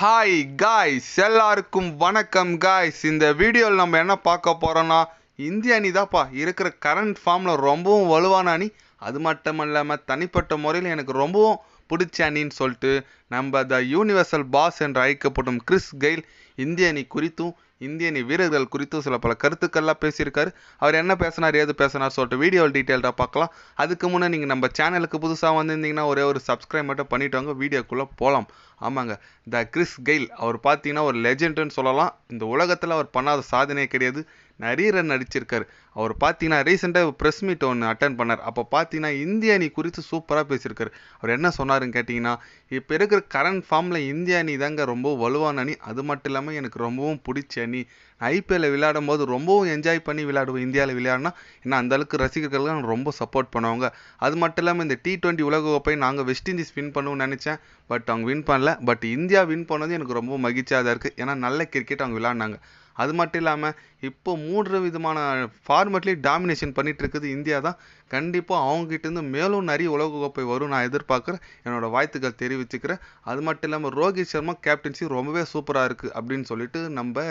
Hi guys எல்லாருக்கும் வணக்கம் guys இந்த வீடியோவில் நம்ம என்ன பார்க்க போகிறோன்னா இந்திய அணி தான்ப்பா இருக்கிற கரண்ட் ஃபார்மில் ரொம்பவும் வலுவான அணி. அது மட்டும் இல்லாமல் தனிப்பட்ட முறையில் எனக்கு ரொம்பவும் பிடிச்ச அணின்னு சொல்லிட்டு நம்ம த யூனிவர்சல் பாஸ் என்று அழைக்கப்படும் கிறிஸ் கெயில் இந்திய அணி குறித்தும் இந்திய அணி வீரர்கள் குறித்தும் சில பல கருத்துக்கள்லாம் பேசியிருக்காரு. அவர் என்ன பேசினார் ஏது பேசினார் சொல்லிட்டு வீடியோவில் டீட்டெயில்டாக பார்க்கலாம். அதுக்கு முன்னே நீங்கள் நம்ம சேனலுக்கு புதுசாக வந்திருந்தீங்கன்னா ஒரே ஒரு சப்ஸ்கிரைப் மட்டும் பண்ணிட்டு வாங்க வீடியோக்குள்ளே போகலாம் ஆமாங்க த கிறிஸ் கெயில் அவர் பார்த்தீங்கன்னா ஒரு லெஜெண்டுன்னு சொல்லலாம். இந்த உலகத்தில் அவர் பண்ணாத சாதனையே கிடையாது. நிறைய ரன் அடிச்சிருக்காரு. அவர் பார்த்தீங்கன்னா ரீசெண்டாக ப்ரெஸ் மீட் ஒன்று அட்டன் பண்ணார். அப்போ பார்த்தீங்கன்னா இந்திய அணி குறித்து சூப்பராக பேசியிருக்காரு. அவர் என்ன சொன்னாருன்னு கேட்டிங்கன்னா இப்போ இருக்கிற கரண்ட் ஃபார்மில் இந்திய அணி தாங்க ரொம்ப வலுவான அணி. அது மட்டும் இல்லாமல் எனக்கு ரொம்பவும் பிடிச்ச அணி. ஐபிஎல்ல விளையாடும் போது ரொம்பவும் என்ஜாய் பண்ணி விளையாடுவோம் இந்தியாவில் விளையாடினா ஏன்னா அந்த அளவுக்கு ரசிகர்கள் ரொம்ப சப்போர்ட் பண்ணுவாங்க. அது மட்டும் இல்லாமல் இந்த டி டுவெண்ட்டி உலகக்கோப்பை நாங்கள் வெஸ்ட் இண்டீஸ் வின் பண்ணுவோம்னு நினச்சேன். பட் அவங்க வின் பண்ணல. பட் இந்தியா வின் பண்ணது எனக்கு ரொம்ப மகிழ்ச்சியாக தான் இருக்குது ஏன்னா நல்ல கிரிக்கெட் அவங்க விளையாடினாங்க. அது மட்டும் இல்லாமல் இப்போ மூன்று விதமான ஃபார்மெட்லேயும் டாமினேஷன் பண்ணிகிட்டு இருக்குது இந்தியா தான். கண்டிப்பாக அவங்ககிட்டேருந்து மேலும் நிறைய உலகக்கோப்பை வரும் நான் எதிர்பார்க்குறேன். என்னோட வாழ்த்துக்கள் தெரிவிச்சுக்கிறேன். அது மட்டும் இல்லாமல் ரோஹித் சர்மா கேப்டன்சி ரொம்பவே சூப்பராக இருக்குது அப்படின்னு சொல்லிட்டு நம்ம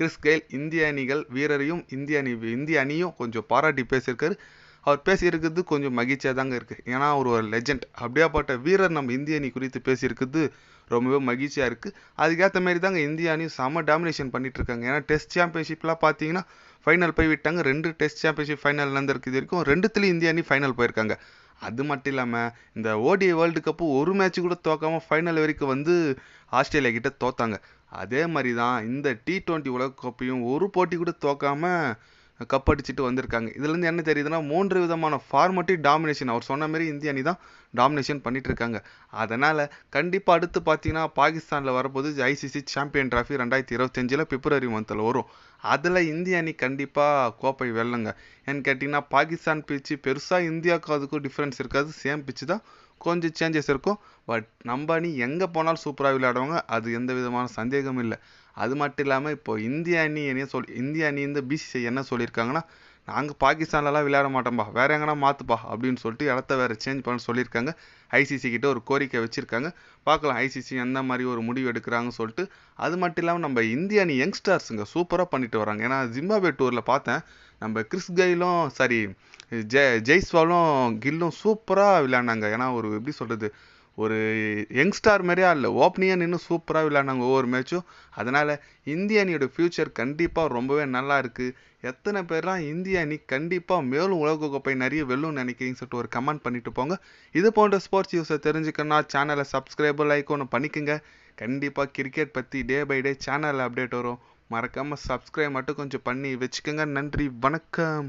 கிறிஸ் கெயில் இந்திய அணிகள் வீரரையும் இந்திய அணி இந்திய அணியும் கொஞ்சம் பாராட்டி பேசியிருக்காரு. அவர் பேசியிருக்கிறது கொஞ்சம் மகிழ்ச்சியாக தாங்க இருக்குது ஏன்னா அவர் ஒரு லெஜெண்ட் அப்படியாப்பட்ட வீரர் நம்ம இந்திய அணி குறித்து பேசியிருக்கிறது ரொம்பவே மகிழ்ச்சியாக இருக்குது அதுக்கேற்ற மாதிரி தாங்க இந்திய அணி செம்ம டாமினேஷன் பண்ணிட்டு இருக்காங்க ஏன்னா டெஸ்ட் சாம்பியன்ஷிப்லாம் பார்த்தீங்கன்னா ஃபைனல் போய் விட்டாங்க ரெண்டு டெஸ்ட் சாம்பியன்ஷிப் ஃபைனல் நடந்திருக்கு இது வரைக்கும். ரெண்டுத்துலேயும் இந்திய அணி ஃபைனல் போயிருக்காங்க. அது மட்டும் இல்லாமல் இந்த ஓடிஐ வேர்ல்டு கப்பு ஒரு மேட்ச் கூட தோக்காமல் ஃபைனல் வரைக்கும் வந்து ஆஸ்திரேலியா கிட்ட தோத்தாங்க. அதே மாதிரி தான் இந்த டி டுவெண்ட்டி உலகக்கோப்பையும் ஒரு போட்டி கூட தோக்காமல் கப் அடிச்சுட்டு வந்திருக்காங்க. இதுலேருந்து என்ன தெரியுதுன்னா மூன்று விதமான ஃபார்மட்டி டாமினேஷன் அவர் சொன்ன மாதிரி இந்திய அணி தான் டாமினேஷன் பண்ணிட்டு இருக்காங்க. அதனால் கண்டிப்பாக அடுத்து பார்த்தீங்கன்னா பாகிஸ்தானில் வரப்போது ஐசிசி சாம்பியன் ட்ராஃபி ரெண்டாயிரத்தி இருபத்தஞ்சில் பிப்ரவரி மந்தில் வரும். அதில் இந்திய அணி கண்டிப்பாக கோப்பை வெல்லுங்க. ஏன்னு கேட்டிங்கன்னா பாகிஸ்தான் பிச்சு பெருசாக இந்தியாவுக்கு அதுக்கும் டிஃப்ரென்ஸ் இருக்காது. சேம் பிச்சு தான் கொஞ்சம் சேஞ்சஸ் இருக்கும் பட் நம்ம அணி எங்கே போனாலும் சூப்பராக விளையாடுவாங்க. அது எந்த விதமான சந்தேகமும் இல்லை. அது மட்டும் இல்லாமல் இப்போ இந்திய அணி என்ன சொல் இந்திய அணி இந்த பிசிசிஐ என்ன சொல்லியிருக்காங்கன்னா நாங்கள் பாகிஸ்தான்லலாம் விளையாட மாட்டோம்பா. வேறு எங்கன்னா மாற்றுப்பா அப்படின்னு சொல்லிட்டு இடத்த வேறு சேஞ்ச் பண்ண சொல்லியிருக்காங்க. ஐசிசி கிட்ட ஒரு கோரிக்கை வச்சுருக்காங்க. பார்க்கலாம். ஐசிசி எந்த மாதிரி ஒரு முடிவு எடுக்கிறாங்கன்னு சொல்லிட்டு. அது மட்டும் இல்லாமல் நம்ம இந்திய அணி யங்ஸ்டர்ஸுங்க சூப்பராக பண்ணிட்டு வராங்க. ஏன்னா ஜிம்பாபே டூரில் பார்த்தேன். நம்ம கிறிஸ் கைலும் சாரி ஜெய் ஜெய்ஸ்வாலும் கில்லும் சூப்பராக விளையாடினாங்க. ஏன்னா ஒரு எப்படி சொல்கிறது ஒரு யங்ஸ்டார் மாதிரியா இல்லை ஓப்பனியாக நின்று சூப்பராக விளையாடினாங்க ஒவ்வொரு மேட்சும் அதனால் இந்திய அணியோட ஃப்யூச்சர் கண்டிப்பாக ரொம்பவே நல்லா இருக்குது எத்தனை பேர்லாம் இந்திய அணி கண்டிப்பாக மேலும் உலகக்கோப்பை நிறைய வெல்லும்னு நினைக்கிறீங்கன்னு சொல்லிட்டு ஒரு கமெண்ட் பண்ணிட்டு போங்க. இது போன்ற ஸ்போர்ட்ஸ் நியூஸை தெரிஞ்சுக்கணும்னா சேனலை சப்ஸ்கிரைபர் லைக் ஒன்று பண்ணிக்கோங்க. கண்டிப்பாக கிரிக்கெட் பற்றி டே பை டே சேனலில் அப்டேட் வரும். மறக்காமல் சப்ஸ்கிரைப் மட்டும் கொஞ்சம் பண்ணி வச்சுக்கோங்க. நன்றி வணக்கம்.